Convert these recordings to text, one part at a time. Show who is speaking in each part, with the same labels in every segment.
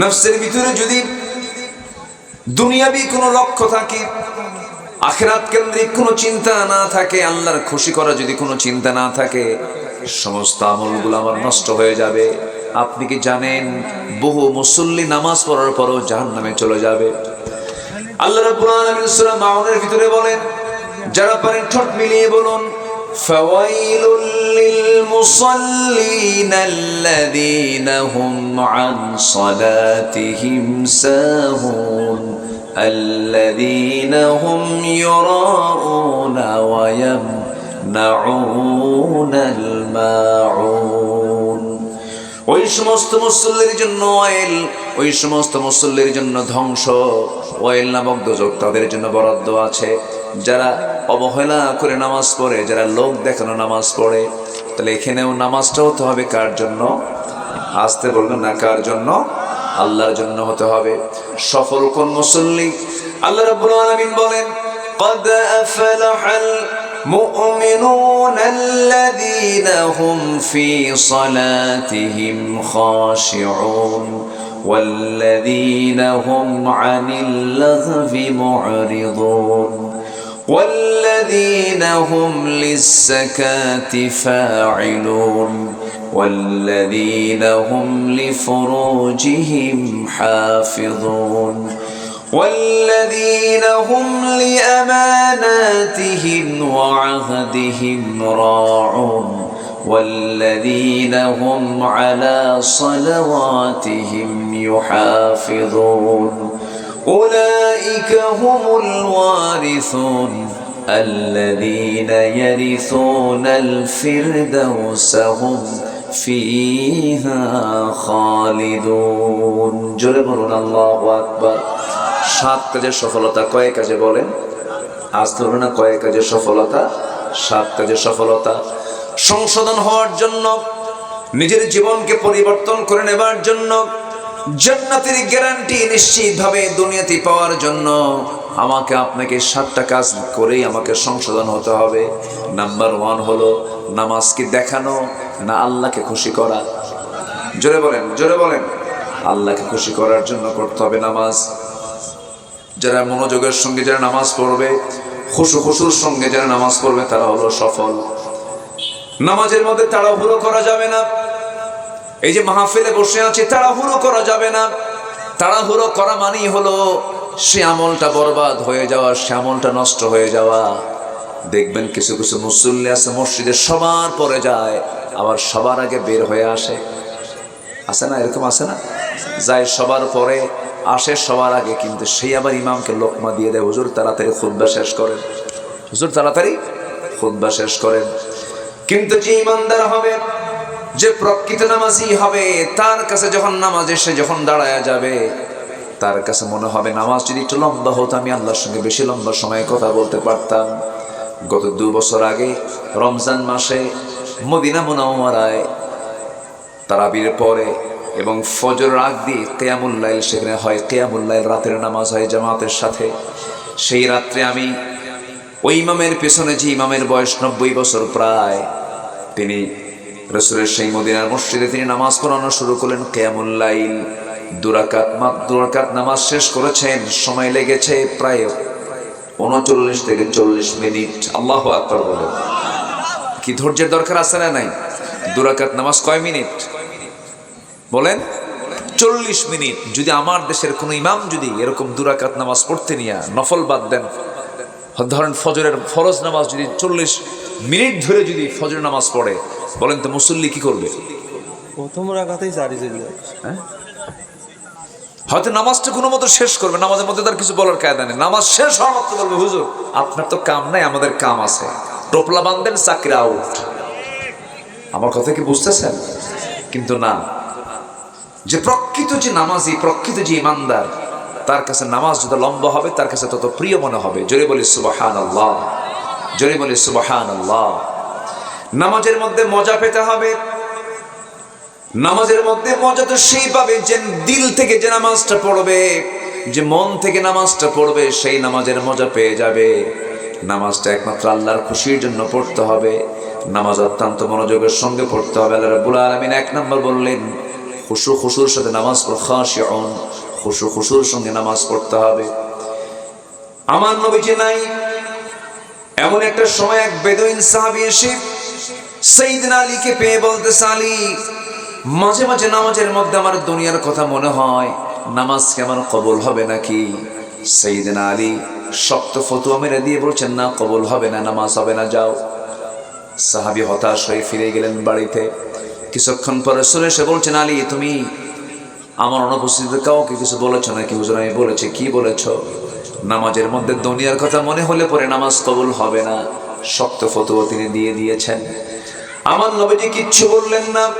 Speaker 1: নফসের ভিতরে যদি দুনিয়াবি কোনো লক্ষ্য থাকে, আখেরাত কেন্দ্রিক কোনো চিন্তা না থাকে, আল্লাহর খুশি করা যদি কোনো চিন্তা না থাকে, সমস্ত আমলগুলো আমার নষ্ট হয়ে যাবে। আপনি কি জানেন, বহু মুসল্লি নামাজ পড়ার পরও জাহান নামে চলে যাবে। আল্লাহ রাব্বুল আলামিন সূরা মাউনের ভিতরে বলেন, যারা পারেন ঠোঁট মিলিয়ে বলুন, ফাওয়াইলুল للمصلين الذين هم عن صلاتهم ساهون الذين هم يراءون ويمنعون الماعون ওই সমস্ত মুসল্লির জন্য ওয়েল ওই সমস্ত মুসল্লির জন্য ধ্বংস ওয়েল নামক দোজক তাদের জন্য বরাদ্দ আছে যারা অবহেলা করে নামাজ পড়ে যারা লোক দেখানো নামাজ পড়ে তাহলে এখানেও নামাজটা হতে হবে কার জন্য আসতে বলবেন না কার জন্য আল্লাহর জন্য হতে হবে সফল কোন মুসল্লি আল্লাহ রাব্বুল আলামিন বলেন قد أفلح المؤمنون الذين هم في صلاتهم خاشعون والذين هم عن اللغو معرضون والذين هم للزكاة فاعلون والذين هم لفروجهم حافظون والذين هم لأماناتهم وعهدهم راعون والذين هم على صلواتهم يحافظون. أولئك هم الوارثون الذين يرثون الفردوس هم فيها خالدون জোরে বলুন আল্লাহু আকবার সাত কাজের সফলতা কয় কাজে বলেন আজ ধরুন না কয় কাজের সফলতা সাত কাজের সফলতা সংশোধন হওয়ার জন্য নিজের জীবনকে পরিবর্তন করে নেবার জন্য জান্নাতের গ্যারান্টি নিশ্চিতভাবে দুনিয়াতে পাওয়ার জন্য আমাকে আপনাকে সাতটা কাজ করেই আমাকে সংশোধন হতে হবে। নাম্বার ওয়ান হলো নামাজকে দেখানো, না আল্লাহকে খুশি করা। জোরে বলেন জোরে বলেন। আল্লাহকে খুশি করার জন্য করতে হবে নামাজ। যারা মনোযোগের সঙ্গে যারা নামাজ পড়বে, খুশু খুশুর সঙ্গে যারা নামাজ পড়বে, তারা হলো সফল। নামাজের মধ্যে তাড়াহুড়ো করা যাবে না। এই যে মাহফিলে বসে আছে, তাড়াহুড়ো করা যাবে না। তাড়াহুড়ো করা মানেই হলো, সে আমলটা বরবাদ হয়ে যাওয়া, সে আমলটা নষ্ট হয়ে যাওয়া। দেখবেন কিছু কিছু মুসল্লি আছে, মসজিদে সবার পরে যায়, আবার সবার আগে বের হয়ে আসে। আছে না? এরকম আছে না? যায় সবার পরে, আসে সবার আগে, কিন্তু সেই আবার ইমামকে লোকমা দিয়ে দেয়, হুজুর, তাড়াতাড়ি খুদ্া শেষ করেন। হুজুর, তাড়াতাড়ি খুদ্া শেষ করেন। কিন্তু যে ইমানদার হবে যে প্রকৃত নামাজি হবে, তার কাছে যখন নামাজ এসে যখন দাঁড়ায় যাবে, তার কাছে মনে হবে নামাজ যদি একটু লম্বা হতো, আমি আল্লাহর সঙ্গে বেশি লম্বা সময়ে কথা বলতে পারতাম। গত দু বছর আগে রমজান মাসে মদিনা মোনামারায় তারাবির পরে এবং ফজর আগ দিয়ে কেয়ামুল্লাইল সেখানে হয় কেয়ামুল্লাইল রাতের নামাজ হয় জামাতের সাথে। সেই রাত্রে আমি ওই ইমামের পেছনে যে ইমামের বয়স নব্বই বছর প্রায়, তিনি রসুলের সেই মদিনার মসজিদে তিনি নামাজ পড়ানো শুরু করলেন। কেয়ামুল্লাইল দুরাকাত দুরাকাত নামাজ শেষ করেছেন। সময় লেগেছে প্রায় উনচল্লিশ থেকে চল্লিশ মিনিট। আল্লাহ আকবর বলে। কি ধৈর্যের দরকার আছে না নাই? দুরাকাত নামাজ কয় মিনিট? বলেন, চল্লিশ মিনিট। যদি আমার দেশের কোনো ইমাম যদি এরকম দুরাকাত নামাজ পড়তে নিয়ে নফল বাদ দেন ধরেন ফজরের ফরজ নামাজ যদি চল্লিশ মিনিট ধরে যদি ফজর নামাজ পড়ে বলেন তো মুসল্লি কি করবে?
Speaker 2: প্রথম রাখাতেই চারি
Speaker 1: হ্যাঁ হয়তো নামাজটা কোনো মতো শেষ করবে নামাজের মধ্যে তার কিছু বলার কায়দা নেই। নামাজ শেষ হওয়ার মাত্র বলবে হুজুর আপনার তো কাম নাই আমাদের কাম আছে। টোপলা বান্ধেন চাকরি আউট আমার কথা কি বুঝতেছেন? কিন্তু না। যে প্রকৃত যে নামাজি প্রকৃত যে ইমানদার তার কাছে নামাজ যত লম্বা হবে, তার কাছে তত প্রিয় মনে হবে। জোরে বলি সুবাহান আল্লাহ জোরে বলি সুবাহান আল্লাহ নামাজের মধ্যে মজা পেতে হবে। নামাজের মধ্যে মজা তো সেই পাবে যে দিল থেকে যে নামাজটা পড়বে, যে মন থেকে নামাজটা পড়বে, সেই নামাজের মজা পেয়ে যাবে। নামাজটা একমাত্র আল্লাহর খুশির জন্য পড়তে হবে। নামাজ অত্যন্ত মনোযোগের সঙ্গে পড়তে হবে। আল্লাহ রাব্বুল আলামিন এক নম্বর বললেন, খুশু খুশুর সাথে নামাজ পড় খাশিউন। খুশু খুশুর সঙ্গে নামাজ পড়তে হবে। আমার নবীজি নাই। এমন একটা সময় এক বেদুইন সাহাবী এসে সেইদিন আলীকে পেয়ে বলতেছে, আলী, মাঝে মাঝে নামাজের মধ্যে আমার দুনিয়ার কথা মনে হয়। নামাজ কেমন কবল হবে নাকি? সেইদিন আলী শক্ত ফতুয়া মেরে দিয়ে বলছেন, না, কবল হবে না, নামাজ হবে না, যাও। সাহাবি হতাশ হয়ে ফিরে গেলেন বাড়িতে। কিছুক্ষণ পরে এসে বলছেন, আলী, তুমি আমার অনুপস্থিতিতে কাউকে কিছু বলেছ নাকি? হুজুর, আমি বলেছি, কি বলেছ? নামাজের মধ্যে দুনিয়ার কথা মনে হলে পরে নামাজ কবুল হবে না। শক্ত ফতুয়া তিনি দিয়ে দিয়েছেন। আমার নবীজি কিচ্ছু বললেন না,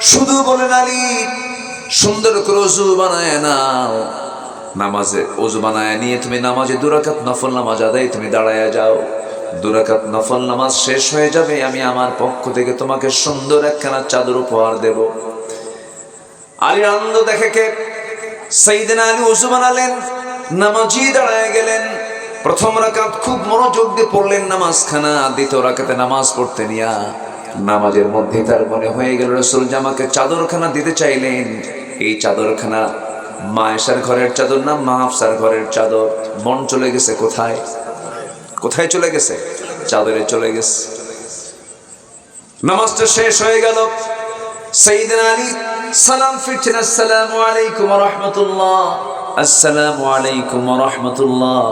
Speaker 1: শুধু বলেন, আলী, সুন্দর করে অজু বানায় নাও। নামাজে অজু বানায় নিয়ে তুমি নামাজে দুরাকাত নফল নামাজ আদায় তুমি দাঁড়ায় যাও। দুরাকাত নফল নামাজ শেষ হয়ে যাবে, আমি আমার পক্ষ থেকে তোমাকে সুন্দর একখানা চাদর উপহার দেব। আলীর আনন্দ দেখে কে? সেইদিন আলী উজু বানালেন নামাজি দাঁড়ায় গেলেন। প্রথম রাকাত খুব মনোযোগ দিয়ে পড়লেন নামাজ খানা দ্বিতীয় রাকাতে নামাজ পড়তে নিয়া নামাজের মধ্যে তার মনে হয়ে গেল, রসুল জামাকে চাদরখানা দিতে চাইলেন। এই চাদরখানা মায়েশার ঘরের চাদর না মাহফসার ঘরের চাদর? মন চলে গেছে কোথায়? কোথায় চলে গেছে? চাদরে চলে গেছে। নামাজটা শেষ হয়ে গেল। সাইয়েদনা আলী সালাম ফিরছেন, আসসালামু আলাইকুম রাহমাতুল্লাহ। আসসালামু আলাইকুম রাহমাতুল্লাহ।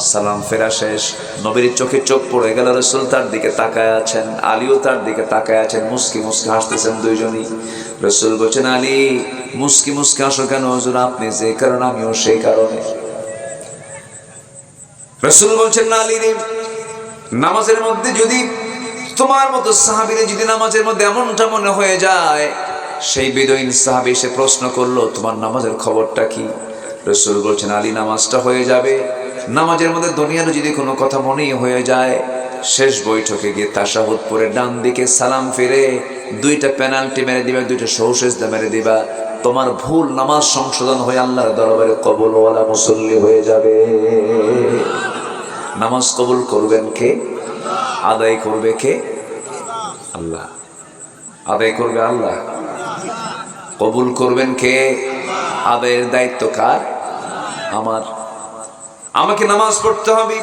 Speaker 1: সালাম ফেরা শেষ। নবীর চোখে চোখ পড়ে গেল, রসুল তার দিকে তাকায় আছেন, আলীও তার দিকে তাকায় আছেন, মুস্কি মুস্কি হাসতেছেন দুইজনই। রসুল বলছেন, আলী, মুস্কি মুস্কি হাসো কেন হুজুর? আপনি যে কারণ, আমিও সেই কারণে। রসুল বলছেন, আলী রে, নামাজের মধ্যে যদি তোমার মতো সাহাবিরে যদি নামাজের মধ্যে এমনটা মনে হয়ে যায় সেই বিদয়ীন সাহাবি এসে প্রশ্ন করল, তোমার নামাজের খবরটা কি? রসুল বলছেন, আলী, নামাজটা হয়ে যাবে। নামাজের মধ্যে দুনিয়ার যদি কোনো কথা মনেই হয়ে যায়, শেষ বৈঠকে গিয়ে তাসাহুদ পরে ডান দিকে সালাম ফিরে, দুইটা পেনাল্টি মেরে দিবা, দুইটা সৌসেজদা মেরে দিবা। তোমার ভুল নামাজ সংশোধন হয়ে আল্লাহর দরবারে কবলওয়ালা মুসল্লি হয়ে যাবে। নামাজ কবুল করবেন কে? আদায় করবে কে? আল্লাহ। আদায় করবে আল্লাহ। কবুল করবেন কে? আদায়ের দায়িত্ব কার? আমার। আমাকে নামাজ পড়তে হবে।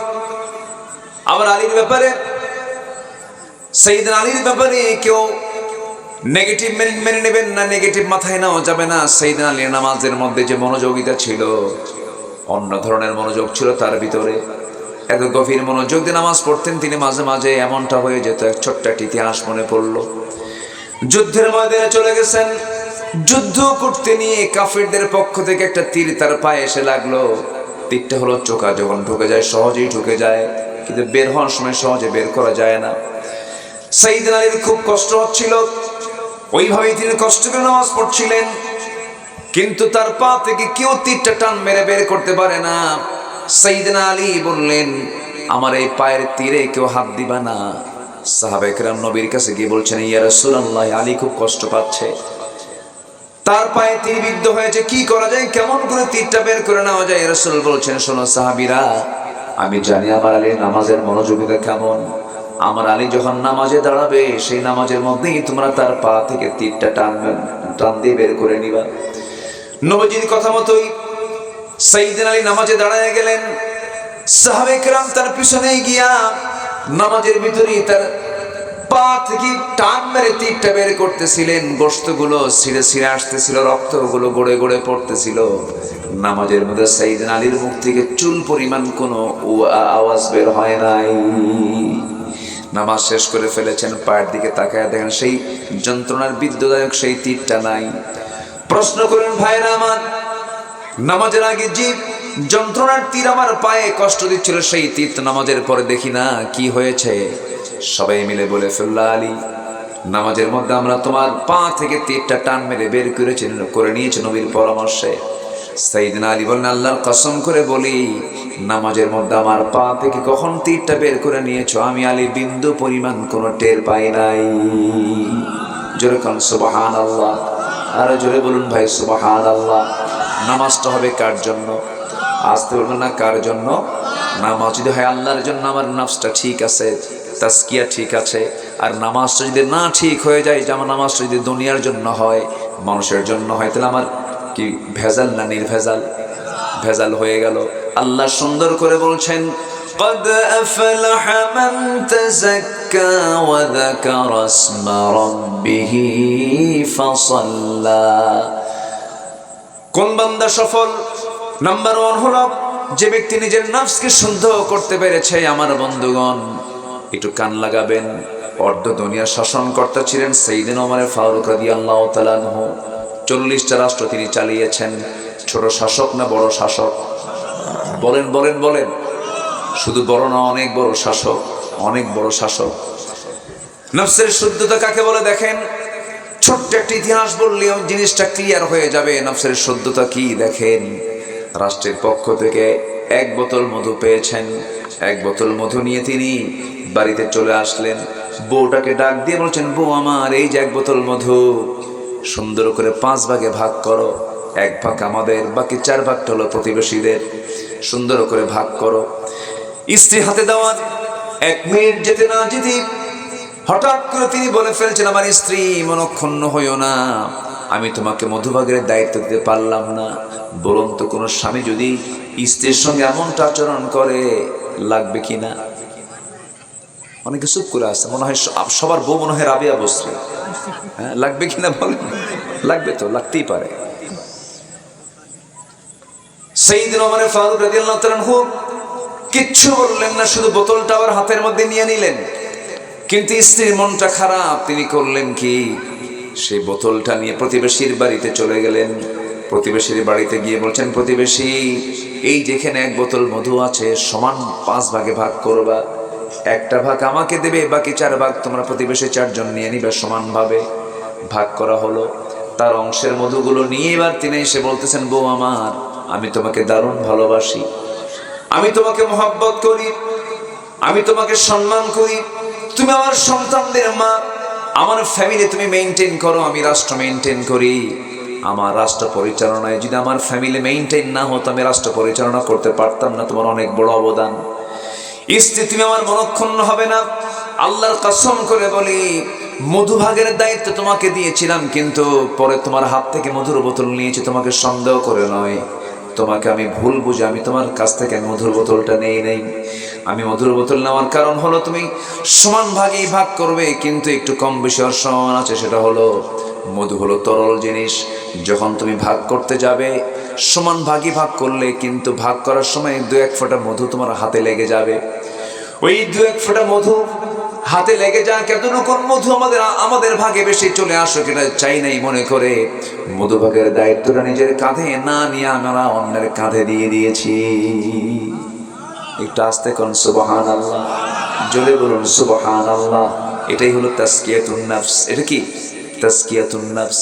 Speaker 1: আবার আলীর ব্যাপারে সেইদিন আলীর ব্যাপারে কেউ নেগেটিভ মেনে নেবেন না নেগেটিভ মাথায় নেওয়া যাবে না। সেইদিন আলীর নামাজের মধ্যে যে মনোযোগিতা ছিল, অন্য ধরনের মনোযোগ ছিল তার ভিতরে। এত গভীর মনোযোগ দিয়ে নামাজ পড়তেন, তিনি মাঝে মাঝে এমনটা হয়ে যেত, এক ছোট্ট একটা ইতিহাস মনে পড়ল। যুদ্ধের ময়দানে চলে গেছেন। যুদ্ধ করতে নিয়ে কাফিরদের পক্ষ থেকে একটা তীর তার পায়ে এসে লাগল। তীরটা হলো চোখা, যখন ঢুকে যায়, সহজেই ঢুকে যায়, কিন্তু বের হওয়ার সময় সহজে বের করা যায় না। সাইদিন আলীর খুব কষ্ট হচ্ছিল। ওইভাবেই তিনি কষ্ট করে নামাজ পড়ছিলেন। কিন্তু তার পা থেকে কেউ তীরটা টান মেরে বের করতে পারে না। সাইদিন আলী বললেন, আমার এই পায়ের তীরে কেউ হাত দিবা না। সাহাবেকরাম নবীর কাছে গিয়ে বলছেন, ইয়া রাসূলুল্লাহ, আলী খুব কষ্ট পাচ্ছে। তার পায়ে তীর বিদ্ধ হয়েছে, কি করা যায়? কেমন করে তীরটা বের করে নেওয়া যায়? রাসূল বলছেন, শোনো সাহাবীরা, আমি জানি আমার আলী নামাজের মনোযোগিতা কেমন। আমার আলী যখন নামাজে দাঁড়াবে, সেই নামাজের মধ্যেই তোমরা তার পা থেকে তীরটা টানবে টান দিয়ে বের করে নিবা। নবজির কথা মতোই সাইদিন আলী নামাজে দাঁড়ায় গেলেন। সাহাবেকরাম তার পিছনে গিয়া নামাজের ভিতরেই তার পা থেকে টান মেরে তীরটা বের করতেছিলেন গোস্তগুলো ছিঁড়ে ছিঁড়ে আসতেছিল, রক্তগুলো গড়ে গড়ে পড়তেছিল। নামাজের মধ্যে সাইদিন আলীর মুখ থেকে চুল পরিমাণ কোনো আওয়াজ বের হয় নাই। নামাজ শেষ করে ফেলেছেন, পায়ের দিকে তাকায় দেখেন সেই যন্ত্রণার বিদ্যুদায়ক সেই তীরটা নাই। প্রশ্ন করেন, ভাইরা আমার, নামাজের আগে যে যন্ত্রণার তীর আমার পায়ে কষ্ট দিচ্ছিল, সেই তীর নামাজের পরে দেখি না কি হয়েছে। সবাই মিলে বলে ফেললা আলী, নামাজের মধ্যে আমরা তোমার পা থেকে তীরটা টান মেরে বের করেছি, করে নিয়েছে নবীর পরামর্শে। সাইদিন আলী বলেন আল্লাহর কসম করে বলি, নামাজের মধ্যে আমার পা থেকে কখন তীরটা বের করে নিয়েছো? আমি আলী বিন্দু পরিমাণ কোনো টের পাই নাই। জোরে কান সুবাহান আল্লাহ আরও জোরে বলুন, ভাই সুবাহান আল্লাহ নামাজটা হবে কার জন্য? আসতে বলবেন না কার জন্য নামাজ যদি হয় আল্লাহর জন্য আমার নামাজটা ঠিক আছে তাস্কিয়া ঠিক আছে আর নামাজটা যদি না ঠিক হয়ে যায় যেমন নামাজটা যদি দুনিয়ার জন্য হয় মানুষের জন্য হয় তাহলে আমার কি ভেজাল না নির্ভেজাল ভেজাল হয়ে গেল আল্লাহ সুন্দর করে বলছেন قد أفلح من تزكى وذكر اسم ربه فصلى কোন বান্দা সফল নাম্বার ওয়ান হলো, যে ব্যক্তি নিজের নাফসকে শুদ্ধ করতে পেরেছে, আমার বন্ধুগণ, একটু কান লাগাবেন। অর্ধ দুনিয়ার শাসনকর্তা ছিলেন সেই সেইদিন ওমরের ফারুক রাদি আল্লাহ তালানহ চল্লিশটা রাষ্ট্র তিনি চালিয়েছেন, ছোট শাসক না বড় শাসক? বলেন বলেন বলেন। শুধু বড় না, অনেক বড় শাসক, অনেক বড় শাসক। নফসের শুদ্ধতা কাকে বলে দেখেন? ছোট্ট একটা ইতিহাস বললেও জিনিসটা ক্লিয়ার হয়ে যাবে। নফসের শুদ্ধতা কি দেখেন? রাষ্ট্রের পক্ষ থেকে এক বোতল মধু পেয়েছেন। এক বোতল মধু নিয়ে তিনি বাড়িতে চলে আসলেন। বউটাকে ডাক দিয়ে বলছেন, বউ আমার, এই যে এক বোতল মধু। সুন্দর করে পাঁচ ভাগে ভাগ করো। এক ভাগ আমাদের, বাকি চার ভাগটা হলো প্রতিবেশীদের। সুন্দর করে ভাগ করো। স্ত্রী হাতে দেওয়ার এক মিনিট যেতে না যেতে হঠাৎ করে তিনি বলে ফেলছেন, আমার স্ত্রী, মনক্ষুণ্ণ হইও না। আমি তোমাকে মধুভাগের দায়িত্ব দিতে পারলাম না। বলুন তো কোনো স্বামী যদি স্ত্রীর সঙ্গে এমনটা আচরণ করে, লাগবে কি না? অনেকে চুপ করে আসছে মনে হয় সবার বউ মনে হয় রাবিয়া বসছে হ্যাঁ লাগবে কি না বলেন লাগবে তো, লাগতেই পারে। সেই দিন আমার ফারুক রাদিয়াল্লাহু তাআলা হোক কিচ্ছু বললেন না, শুধু বোতলটা আবার হাতের মধ্যে নিয়ে নিলেন। কিন্তু স্ত্রীর মনটা খারাপ, তিনি করলেন কি? সেই বোতলটা নিয়ে প্রতিবেশীর বাড়িতে চলে গেলেন। প্রতিবেশীর বাড়িতে গিয়ে বলছেন, প্রতিবেশী, এই যেখানে এক বোতল মধু আছে, সমান পাঁচ ভাগে ভাগ করবা। একটা ভাগ আমাকে দেবে, বাকি চার ভাগ তোমরা প্রতিবেশী চারজন নিয়ে নিবে সমানভাবে ভাগ করা হলো। তার অংশের মধুগুলো নিয়ে এবার তিনি এসে বলতেছেন, বউ আমার, আমি তোমাকে দারুণ ভালোবাসি। আমি তোমাকে মহব্বত করি। আমি তোমাকে সম্মান করি। তুমি আমার সন্তানদের মা। আমার ফ্যামিলি তুমি মেনটেন করো, আমি রাষ্ট্র মেনটেন করি। আমার রাষ্ট্র পরিচালনায় যদি আমার ফ্যামিলি মেনটেন না হতো, আমি রাষ্ট্র পরিচালনা করতে পারতাম না, তোমার অনেক বড় অবদান। স্ত্রী তুমি আমার মনক্ষুণ্ণ হবে না। আল্লাহর কসম করে বলি, মধুভাগের দায়িত্ব তোমাকে দিয়েছিলাম, কিন্তু পরে তোমার হাত থেকে মধুর বোতল নিয়েছি, তোমাকে সন্দেহ করে নয়। তোমাকে আমি ভুল বুঝে, আমি তোমার কাছ থেকে মধুর বোতলটা নেই নেই। আমি মধুর বোতল নেওয়ার কারণ হলো তুমি সমান ভাগেই ভাগ করবে, কিন্তু একটু কম বেশি হওয়ার সমান আছে, সেটা হলো মধু হলো তরল জিনিস। যখন তুমি ভাগ করতে যাবে, সমান ভাগই ভাগ করলে, কিন্তু ভাগ করার সময় দু এক ফোঁটা মধু তোমার হাতে লেগে যাবে। ওই দু এক ফোঁটা মধু হাতে লেগে যাক এতটুকুন মধু আমাদের আমাদের ভাগে বেশি চলে আসুক এটা চাই নাই মনে করে। মধু ভাগের দায়িত্বটা নিজের কাঁধে না নিয়ে আমরা অন্যের কাঁধে দিয়ে দিয়েছি। একটু আসতে কোন সুবহান আল্লাহ জোরে বলুন সুবহান আল্লাহ এটাই হলো তাস্কিয়াতুন নাফস। এটা কি? তাস্কিয়াতুন নাফস।